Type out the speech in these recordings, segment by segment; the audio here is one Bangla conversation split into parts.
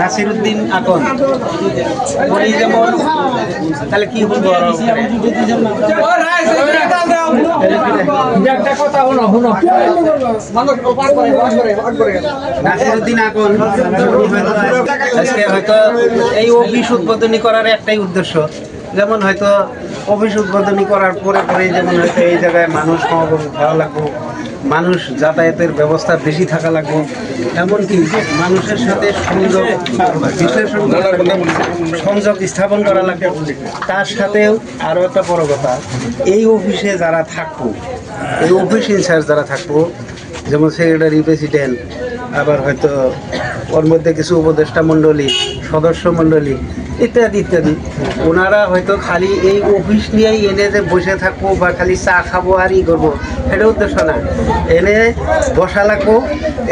নাসিরুদ্দিন আকন। উনি যেমন তাহলে কি বলব নাসিরুদ্দিন আকন। আজকে হয়তো এই অফিস উদ্বোধনী করার একটাই উদ্দেশ্য। যেমন হয়তো অফিস উদ্বোধনী করার পরে পরে যেমন হয়তো এই জায়গায় মানুষ সমাগম ভালো লাগবো, মানুষ যাতায়াতের ব্যবস্থা বেশি থাকা লাগবো। এমনকি মানুষের সাথে সংযোগ বিশ্লেষণ সংযোগ স্থাপন করা লাগবে। তার সাথেও আরও একটা বড় কথা, এই অফিসে যারা থাকব, এই অফিস ইনচার্জ যারা থাকব, যেমন সেক্রেটারি, প্রেসিডেন্ট, আবার হয়তো ওর মধ্যে কিছু উপদেষ্টা মণ্ডলী, সদস্য মণ্ডলী ইত্যাদি ইত্যাদি। ওনারা হয়তো খালি এই অফিস নিয়েই এনে যে বসে থাকব বা খালি চা খাব আর ই করব, সেটা উদ্দেশ্য না। এনে বসা লাগবো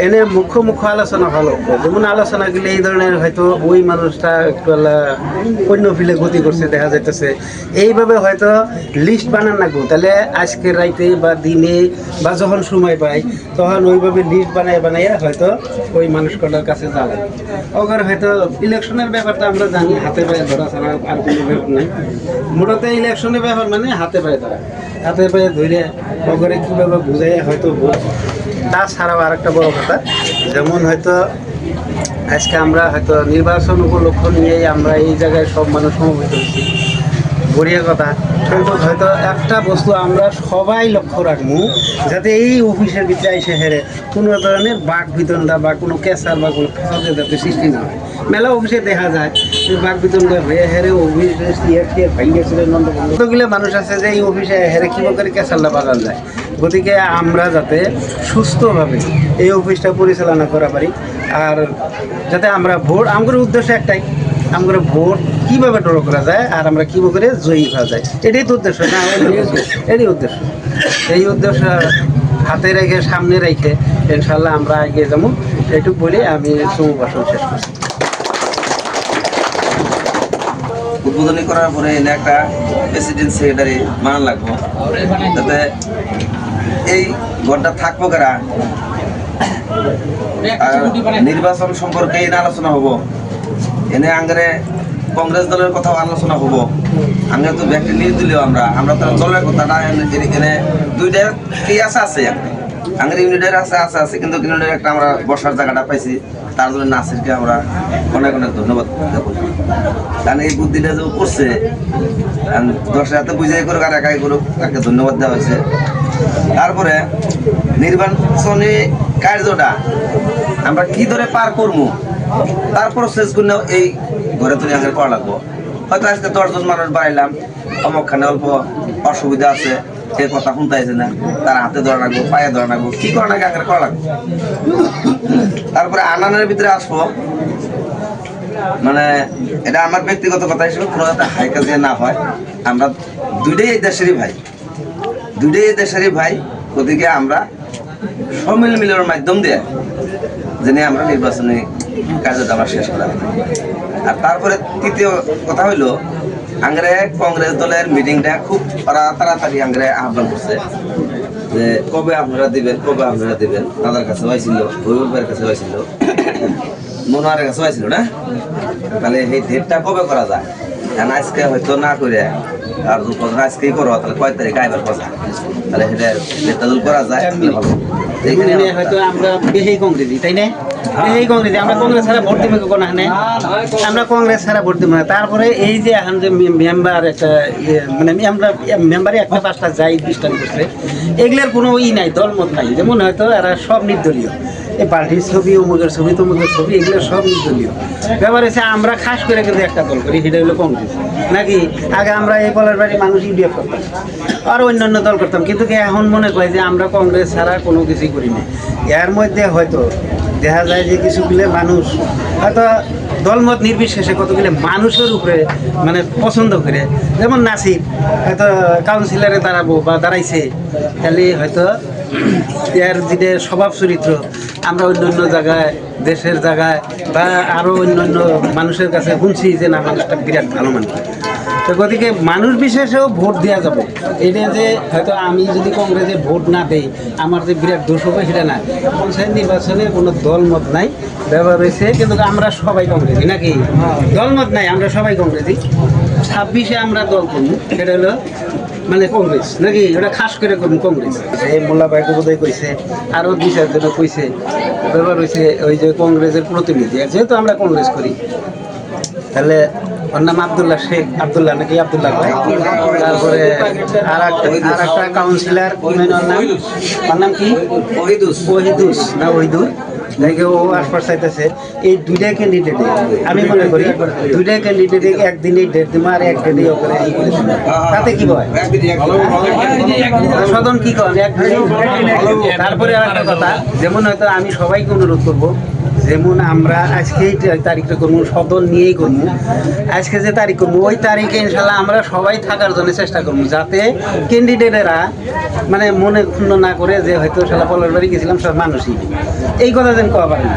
এনে মুখ্য মুখ্য আলোচনা ভালো যেমন আলোচনা আলোচনাগুলি এই ধরনের হয়তো ওই মানুষটা একটু অন্য ফিলে গতি করছে, দেখা যাইতেছে। এইভাবে হয়তো লিস্ট বানান লাগবো তাহলে আজকের রাইতে বা দিনে বা যখন সময় পাই, তখন ওইভাবে লিস্ট বানায় বানাইয়া হয়তো ওই মানুষ কটার কাছে যাবে ওখানে হয়তো ইলেকশনের ব্যাপারটা আমরা জানি, হাতে পায়ে ধরা ছাড়া আর কোনো ব্যাপার নাই। মোটাতে ইলেকশনের ব্যাপার মানে হাতে পায়ে ধরা। হাতে পায়ে ধরে ওখানে কীভাবে বুঝাইয়া হয়তো তাছাড়াও আরেকটা বড় কথা, যেমন হয়তো আজকে আমরা হয়তো নির্বাচন উপলক্ষ নিয়েই আমরা এই জায়গায় সব মানুষ সমবেত হয়েছি। বড়িয়া কথা। হয়তো একটা বস্তু আমরা সবাই লক্ষ্য রাখব, যাতে এই অফিসের ভিতরে এসে হেরে কোনো ধরনের বাঘ বিতণ্ডা বা কোনো ক্যাসার বা কোনো ফেসাদের যাতে সৃষ্টি না হয়। মেলা অফিসে দেখা যায় বাঘ বিতণ্ডা হয়ে হেরে অফিস কতগুলো মানুষ আছে যে এই অফিসে হেরে কী করে ক্যাসারটা বাগান যায় গতিকে আমরা যাতে সুস্থভাবে এই অফিসটা পরিচালনা করা পারি, আর যাতে আমরা ভোট আমাদের উদ্দেশ্য একটাই আমরা ভোট কীভাবে ড্র করা যায় আর আমরা কীভাবে করে জয়ী হওয়া যায়? এটাই তো উদ্দেশ্য, না? এটাই উদ্দেশ্য। এই উদ্দেশ্য হাতে রেখে, সামনে রেখে ইনশাল্লাহ আমরা এগিয়ে যাব। এটুকু বলে আমি চুমু ভাষণ শেষ করছি। উদ্বোধনী করার পরে এনে একটা প্রেসিডেন্ট সেক্রেটারি মান লাগবো। যাতে এই ঘরটা থাকব কারা? নির্বাচন সম্পর্কে আলোচনা হব। এনে আঙ্গারে কংগ্রেস দলের কথাও আলোচনা হব। আঙ্গে তো ব্যক্তি নির্দলীয় আমরা। আমরা তো দলের কথাটা এনে- এনে দুইটা কি আছে আছে? আঙ্গের ইউনিটের আছে আছে আছে কিন্তু ইউনিটের একটা আমরা বসার জায়গাটা পাইছি। তার জন্য নাসিরকে আমরা অনেক অনেক ধন্যবাদ কারণ এই বুদ্ধিটা যে করছে দশ হাতে বুঝাই করুক আর একাই করুক, তাকে ধন্যবাদ দেওয়া হয়েছে। তারপরে নির্বাচনী কার্যটা আমরা কি ধরে পার করব? তার শেষগুলো এই ঘরে তুলে আমাদের করা লাগবো। হয়তো আজকে দশজন মানুষ বাড়াইলাম, অমুকখানে অল্প অসুবিধা আছে, সে কথা শুনতেছে না, তার হাতে ধরা রাখব পায়ে ধরা রাখব কি করা লাগে আগে করা লাগবো? তারপরে আনানের ভিতরে আসব। মানে এটা আমার ব্যক্তিগত কথা হিসেবে কোনো যাতে হাই কাজে না হয়। আমরা দুইটাই দেশেরই ভাই। দুইটাই দেশেরই ভাই, ওদিকে আমরা সমিল মিলের মাধ্যম দিয়ে জেনে আমরা নির্বাচনী কার্যটা আমরা শেষ করা আর তারপরে তৃতীয় কথা হইল, আংরে কংগ্রেস দলের মিটিংটা খুব তাড়া- তাড়াতাড়ি আংরে আহ্বান করছে যে কবে আপনারা দিবেন, কবে আপনারা দিবেন? দাদার কাছে হয়েছিল ভৈববের কাছে হয়েছিল মনোয়ারের কাছে হয়েছিল না? তাহলে সেই ডেটটা কবে করা যায়? আজকে হয়তো না করে, আর আজকেই করো, তাহলে কয় তারিখ আইবার কথা? তাহলে সেটা করা যায় ভালো এখানে হয়তো আমরা কংগ্রেসি তাই না? বেশি কংগ্রেসি আমরা কংগ্রেস ছাড়া ভোট দিব কোনো হানে আমরা কংগ্রেস ছাড়া ভোট দিব না। তারপরে এই যে এখন যে মেম্বার একটা মানে আমরা মেম্বারে একটা পাঁচটা যাই দৃষ্টান করছে এগুলোর কোনো ই নাই দলমত নাই। যেমন হয়তো এরা সব নির্দলীয়। এই পার্টির ছবি অমুকের ছবি তমুকের ছবি এগুলো সব নির্দলীয়। ব্যাপার হচ্ছে আমরা খাস করে কিন্তু একটা দল করি সেটা হলো কংগ্রেস। নাকি? আগে আমরা এই পলের বাড়ির মানুষ ইউডিএফ করতাম আর অন্যান্য দল করতাম। কিন্তু কি এখন মনে করে যে আমরা কংগ্রেস ছাড়া কোনো কিছুই করি না এর মধ্যে হয়তো দেখা যায় যে কিছুগুলো মানুষ হয়তো দলমত নির্বিশেষে কতগুলো মানুষের উপরে মানে পছন্দ করে। যেমন নাসির, হয়তো কাউন্সিলরে দাঁড়াবো বা দাঁড়াইছে, তাহলে হয়তো এর যে স্বভাব চরিত্র, আমরা অন্য অন্য জায়গায়, দেশের জায়গায় বা আরও অন্য অন্য মানুষের কাছে শুনছি যে না, মানুষটা বিরাট ভালো মানুষ। তো গতিকে মানুষ বিশেষেও ভোট দেওয়া যাবে। এটা যে হয়তো আমি যদি কংগ্রেসে ভোট না দেই, আমার যে বিরাট দোষ হবে সেটা না। পঞ্চায়েত নির্বাচনে কোনো দলমত নাই, ব্যবহার হয়েছে, কিন্তু আমরা সবাই কংগ্রেসি নাকি? দলমত নাই, আমরা সবাই কংগ্রেসি। ছাব্বিশে আমরা দল করব, সেটা হলো মানে কংগ্রেস, নাকি? ওটা খাস করে করুন কংগ্রেস। এই মোল্লা ভাই বোধহয় কইছে, আরও দুই চারজন কইছে ব্যাপার হয়েছে ওই যে কংগ্রেসের প্রতিনিধি যেহেতু আমরা কংগ্রেস করি। তাহলে ওর নাম আবদুল্লাহ শেখ। আবদুল্লাহ নাকি আবদুল্লাহ ভাই তারপরে আর একটা আর একটা কাউন্সিলর ওর নাম? ওর নাম কি? ওহিদুস। ওহিদুস না ওহিদুর। দেখে ও চাইতেছে। এই দুইটা ক্যান্ডিডেট আমি মনে করি দুইটা ক্যান্ডিডেট একদিনই ডেট দিব আর এক ডেটে ওখানে। তাতে কি হয়? সদন কি করেন একদিনই তারপরে আর একটা কথা যেমন হয়তো আমি সবাইকে অনুরোধ করব যেমন আমরা আজকে তারিখটা করব সদন নিয়েই করব। আজকে যে তারিখ করব, ওই তারিখে ইনশাল্লাহ আমরা সবাই থাকার জন্য চেষ্টা করব, যাতে ক্যান্ডিডেটেরা মানে মনে ক্ষুণ্ণ না করে যে হয়তো সালা পলের বাড়ি গেছিলাম, সব মানুষই। এই কথা যেন না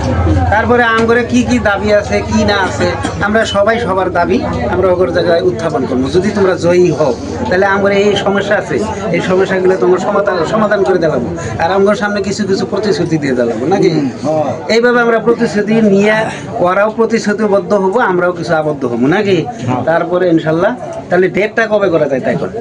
তারপরে আমগরে কি কি দাবি আছে কি না আছে আমরা সবাই সবার দাবি আমরা ওগর জায়গায় উত্থাপন করব। যদি তোমরা জয়ী হও তাহলে আমার এই সমস্যা আছে। এই সমস্যাগুলো তোমার সমাধান সমাধান করে দেওয়াবো আর আমার সামনে কিছু কিছু প্রতিশ্রুতি দিয়ে দেওয়াবো নাকি? এইভাবে আমরা প্রতিশ্রুতি নিয়ে ওরাও প্রতিশ্রুতিবদ্ধ হব আমরাও কিছু আবদ্ধ হব নাকি? তারপরে ইনশাল্লাহ তাহলে ডেটটা কবে করা যায় তাই করে?